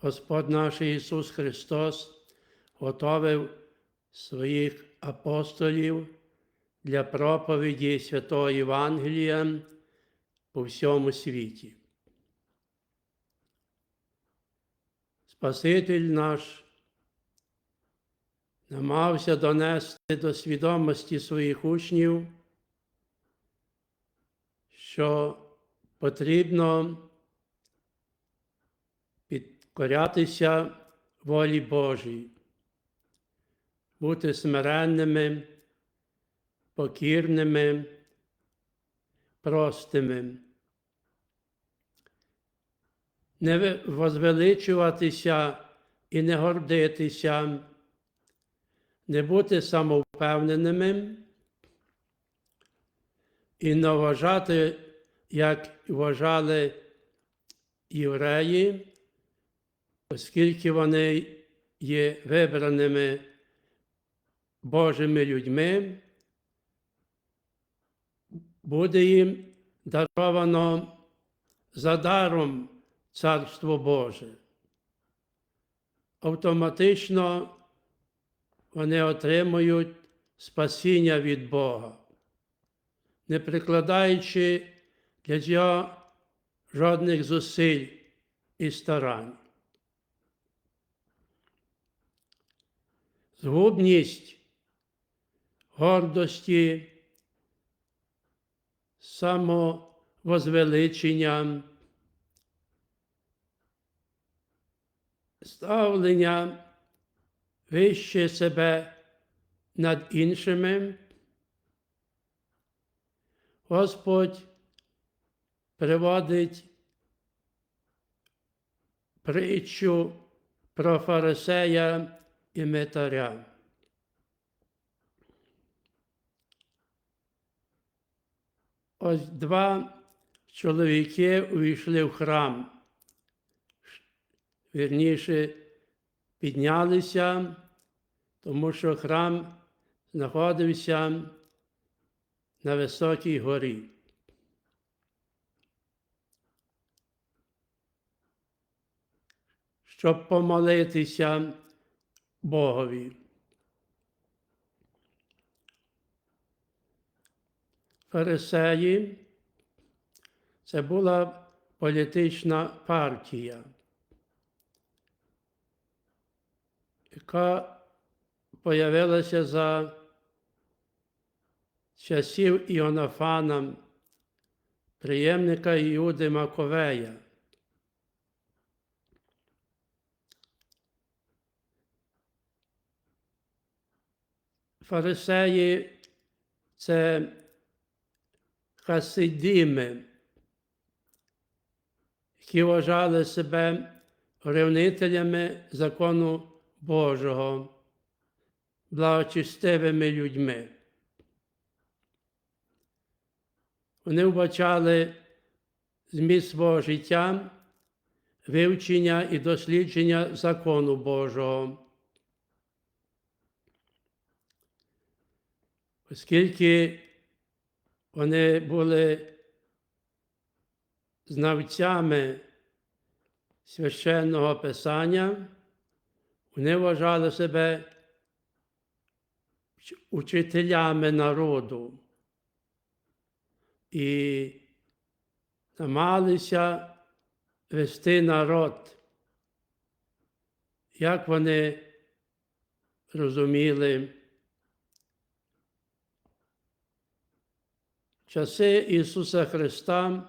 Господь наш Ісус Христос готовив своїх апостолів для проповіді Святого Євангелія по всьому світі. Спаситель наш намагався донести до свідомості своїх учнів, що потрібно підкорятися волі Божій, бути смиренними, покірними, простими, не возвеличуватися і не гордитися, не бути самовпевненими і не вважати, як вважали євреї, оскільки вони є вибраними Божими людьми, буде їм даровано за даром Царство Боже. Автоматично вони отримують спасіння від Бога, не прикладаючи для цього жодних зусиль і старань. Згубність гордості, самовозвеличення, ставлення вище себе над іншими. Господь приводить притчу про фарисея і митаря. Ось два чоловіки увійшли в храм. Вірніше, піднялися, тому що храм знаходився на високій горі. Щоб помолитися Богові. Фарисеї це була політична партія, яка появилася за часів Іонафана, приємника Іуди Маковея. Фарисеї це хасидіми, які вважали себе ревнителями закону Божого, благочестивими людьми. Вони вбачали зміст свого життя, вивчення і дослідження закону Божого. Оскільки вони були знавцями священного Писання, вони вважали себе учителями народу і намагалися вести народ, як вони розуміли. Часи Ісуса Христа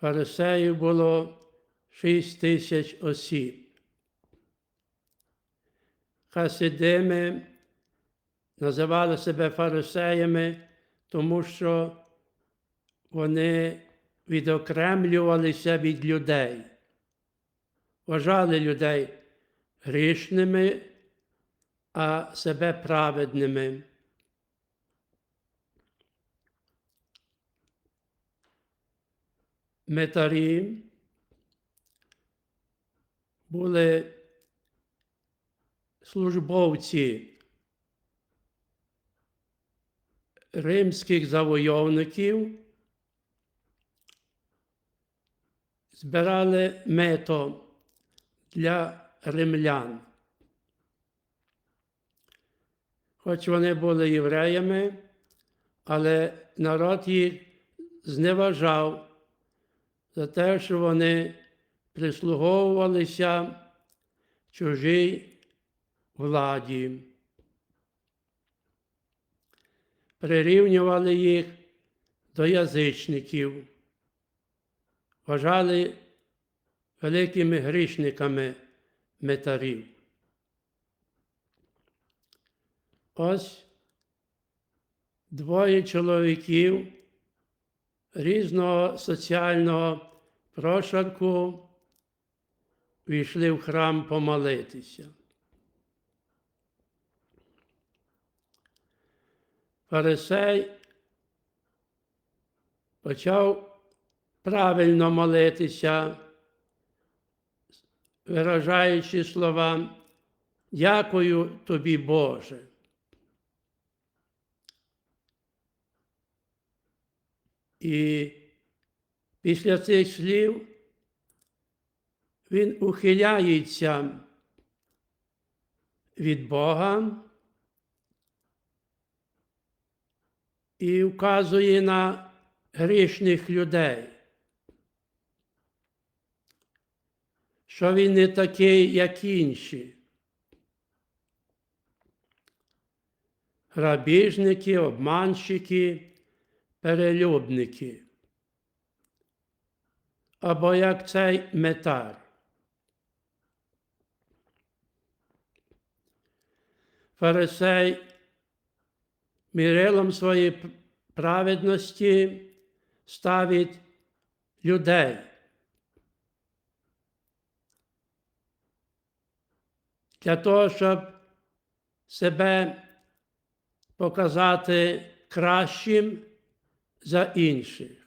фарисеїв було шість тисяч осіб. Хасидими називали себе фарисеями, тому що вони відокремлювалися від людей, вважали людей грішними, а себе праведними. Метарі були службовці римських завойовників, збирали мето для римлян. Хоч вони були євреями, але народ їх зневажав за те, що вони прислуговувалися чужій владі. Прирівнювали їх до язичників, вважали великими грішниками метарів. Ось двоє чоловіків різного соціального прошарку війшли в храм помолитися. Фарисей почав правильно молитися, виражаючи слова Дякую тобі, Боже. І після цих слів він ухиляється від Бога і вказує на грішних людей, що він не такий, як інші. Грабіжники, обманщики, перелюбники. Або як цей метар. Фарисей мірилом своєї праведності ставить людей. Для того, щоб себе показати кращим за інших.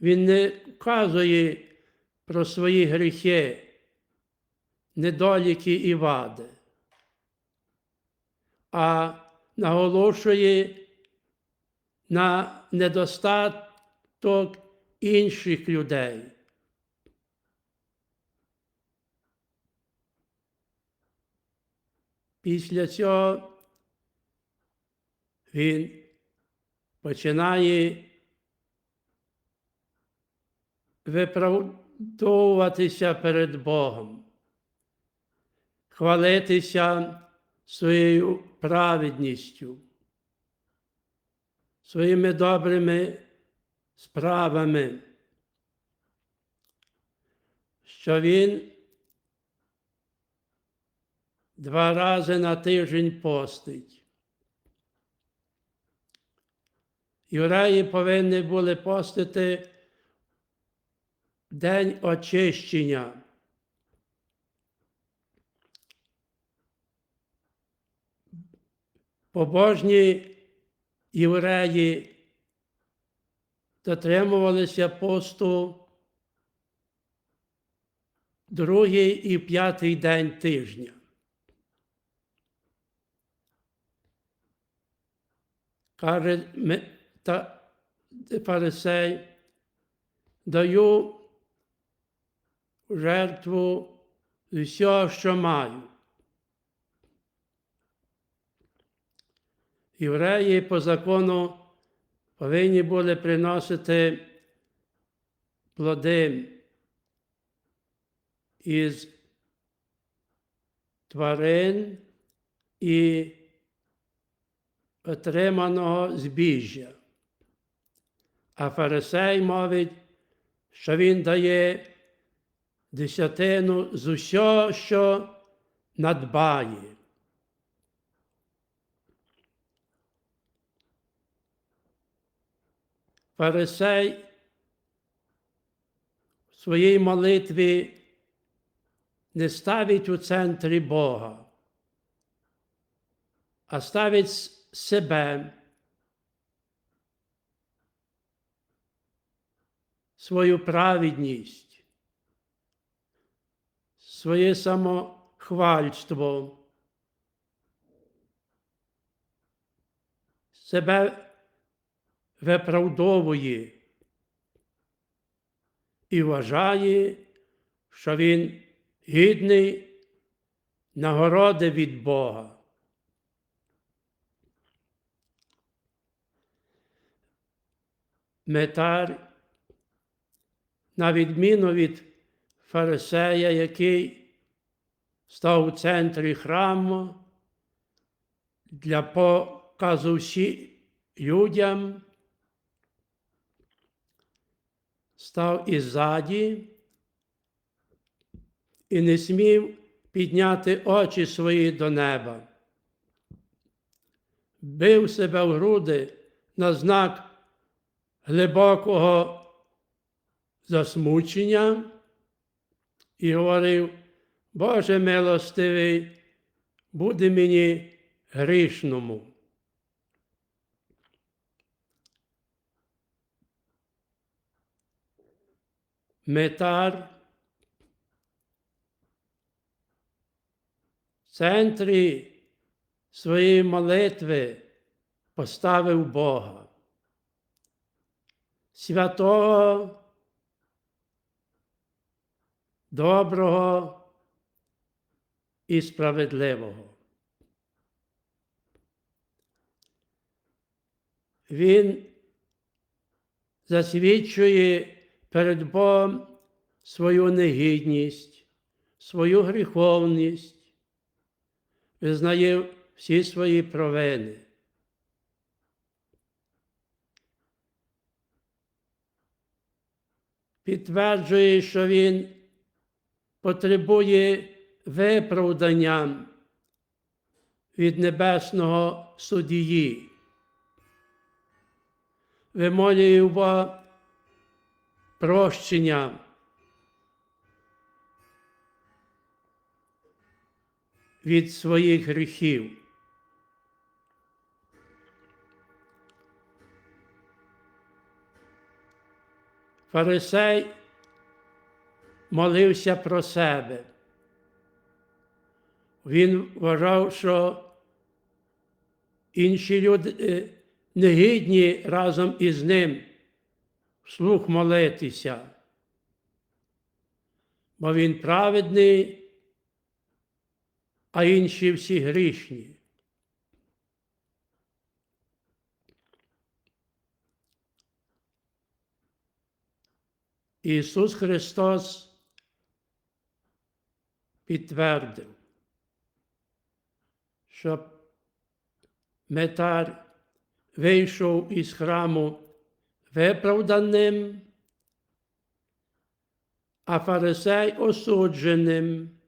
Він не вказує про свої гріхи, недоліки і вади, а наголошує на недостаток інших людей. Після цього він починає виправдовуватися перед Богом, хвалитися своєю праведністю, своїми добрими справами, що він два рази на тиждень постить. Юреї повинні були постити День очищення. Побожні євреї дотримувалися посту другий і п'ятий день тижня. Каже та фарисей, даю жертву всього, що маю. Євреї по закону повинні були приносити плоди із тварин і отриманого збіжжя. А фарисей мовить, що він дає десятину з усього, що надбає. Фарисей в своїй молитві не ставить у центрі Бога, а ставить себе, свою праведність, своє самохвальство, себе виправдовує. і вважає, що він гідний нагороди від Бога. Метар, на відміну від фарисея, який став у центрі храму для показу всі людям, став іззаді і не смів підняти очі свої до неба. Бив себе в груди на знак глибокого засмучення і говорив, Боже милостивий, буде мені грішному. Метар в центрі своєї молитви поставив Бога, святого, доброго і справедливого. Він засвідчує перед Богом свою негідність, свою гріховність, визнає всі свої провини. Підтверджує, що він потребує виправдання від небесного судії. Вимолює Бога прощення. Від своїх гріхів. Фарисей молився про себе. Він вважав, що інші люди е, негідні разом із ним вслух молитися, бо він праведний, а інші всі грішні. Ісус Христос підтвердив, що метар вийшов із храму виправданим, а фарисей осудженим.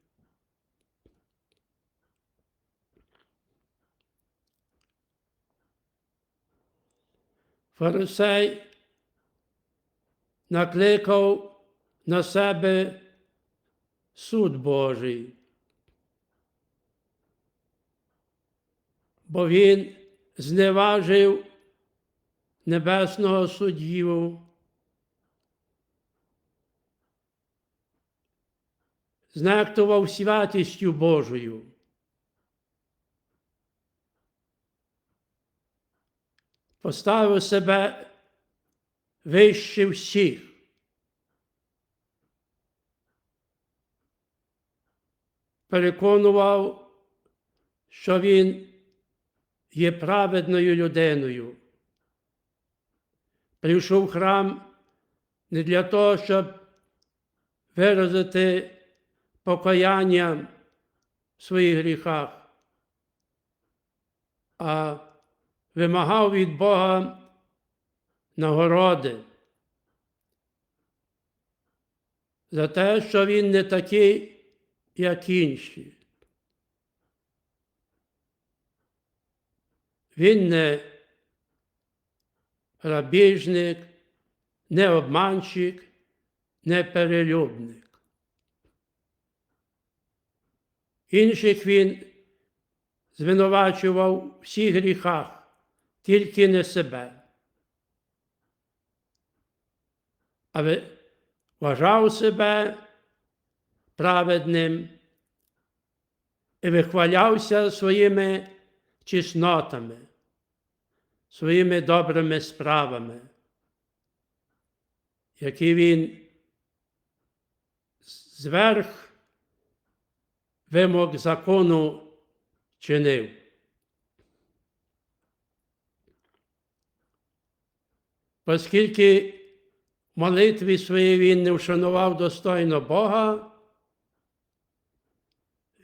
Фарисей накликав на себе суд Божий, бо він зневажив небесного суддю, знехтував святістю Божою. Поставив себе вище всіх. Переконував, що він є праведною людиною. Прийшов в храм не для того, щоб виразити покаяння в своїх гріхах, а вимагав від Бога нагороди за те, що він не такий, як інші. Він не грабіжник, не обманщик, не перелюбник. Інших він звинувачував у всіх гріхах, тільки не себе. Але вважав себе праведним і вихвалявся своїми чеснотами, своїми добрими справами, які він зверх вимог закону чинив. Оскільки в молитві своїй він не вшанував достойно Бога,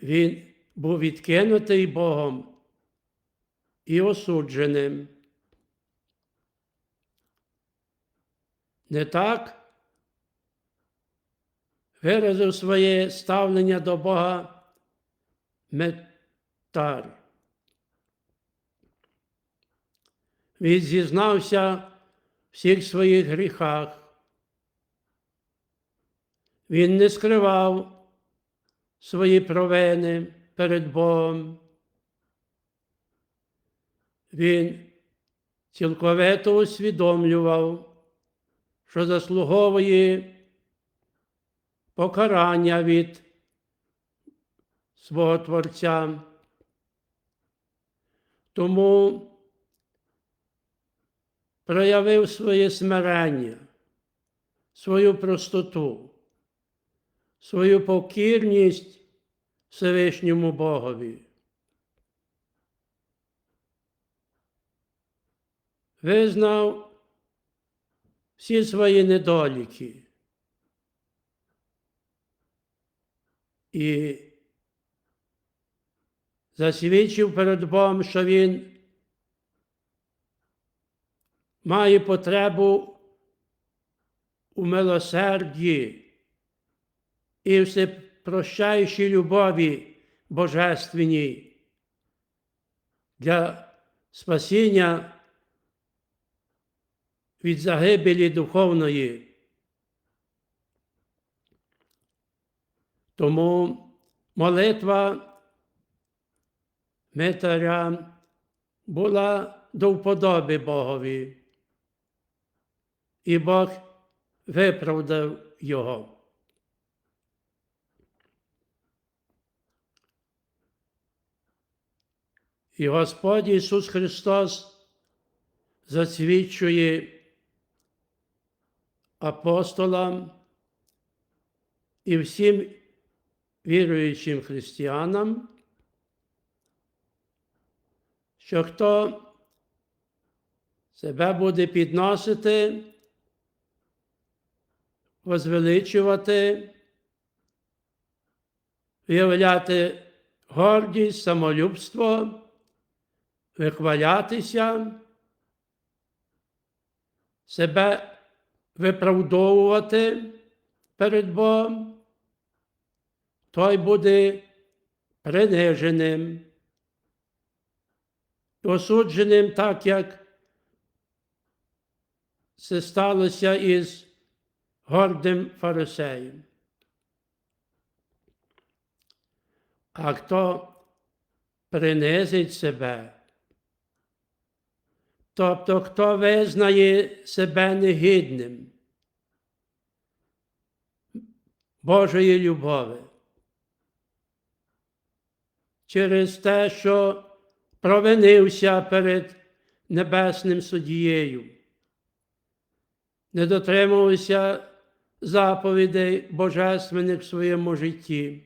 він був відкинутий Богом і осудженим. Не так виразив своє ставлення до Бога метар. Він зізнався в всіх своїх гріхах. Він не скривав свої провини перед Богом. Він цілковито усвідомлював, що заслуговує покарання від свого Творця. Тому проявив своє смирення, свою простоту, свою покірність Всевишньому Богові. Визнав всі свої недоліки і засвідчив перед Богом, що він має потребу у милосерді і всепрощаючій любові Божественній для спасіння від загибелі духовної. Тому молитва Митаря була до вподоби Богові, і Бог виправдав його. І Господь Ісус Христос засвідчує апостолам і всім віруючим християнам, що хто себе буде підносити, возвеличувати, виявляти гордість, самолюбство, вихвалятися, себе виправдовувати перед Богом, той буде приниженим, осудженим так, як це сталося із гордим фарисеєм. А хто принизить себе, тобто хто визнає себе негідним Божої любові, через те, що провинився перед небесним суддією, не дотримувався заповідей божественних в своєму житті,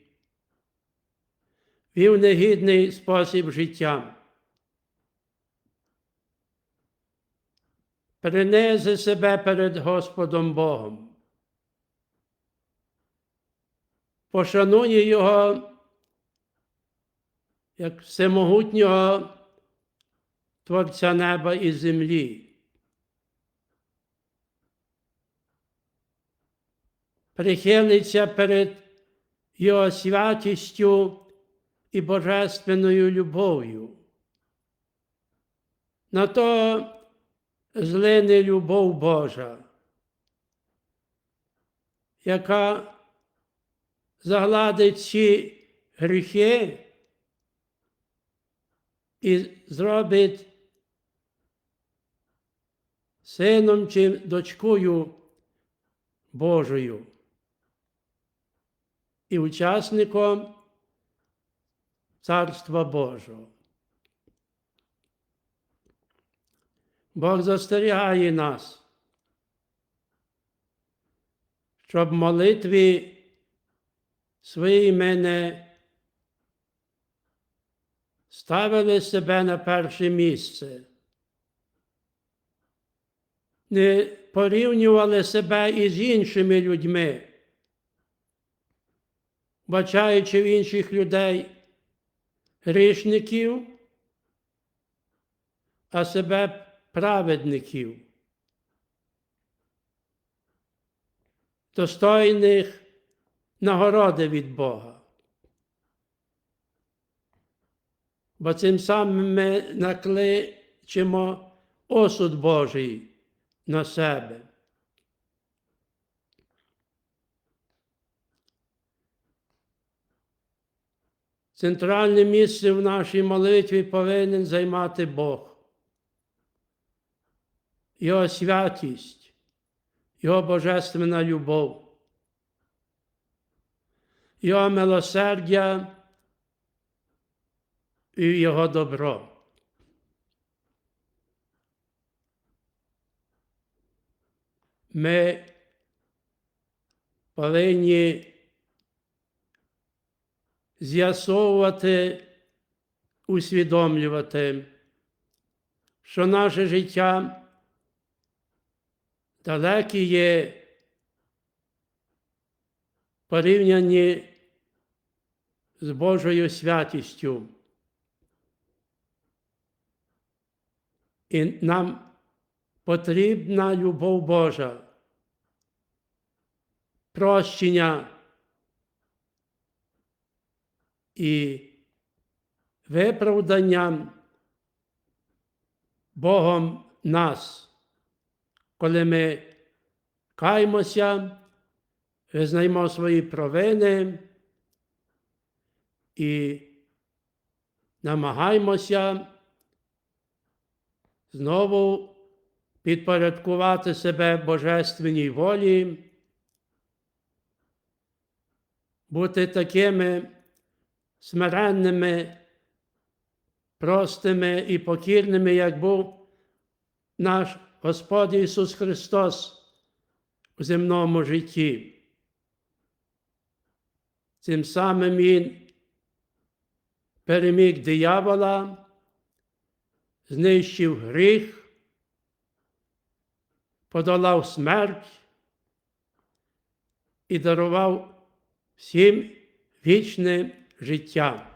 вів негідний спосіб життя. Принеси себе перед Господом Богом. Пошанує Його як всемогутнього Творця неба і землі. Прихилиться перед Його святістю і божественною любов'ю. На то злине любов Божа, яка загладить ці гріхи і зробить сином чи дочкою Божою і учасником Царства Божого. Бог застерігає нас, щоб в молитві свої імени ставили себе на перше місце, не порівнювали себе із іншими людьми, бачаючи в інших людей грішників, а себе праведників, достойних нагороди від Бога. Бо цим самим ми накличемо осуд Божий на себе. Центральне місце в нашій молитві повинен займати Бог. Його святість, Його божественна любов, Його милосердя і Його добро. Ми повинні з'ясовувати, усвідомлювати, що наше життя далекі є порівняні з Божою святістю. І нам потрібна любов Божа, прощення і виправдання Богом нас, коли ми каємося, визнаємо свої провини і намагаємося знову підпорядкувати себе божественній волі, бути такими смиренними, простими і покірними, як був наш Господь Ісус Христос у земному житті. Цим самим Він переміг диявола, знищив гріх, подолав смерть і дарував всім вічне життя.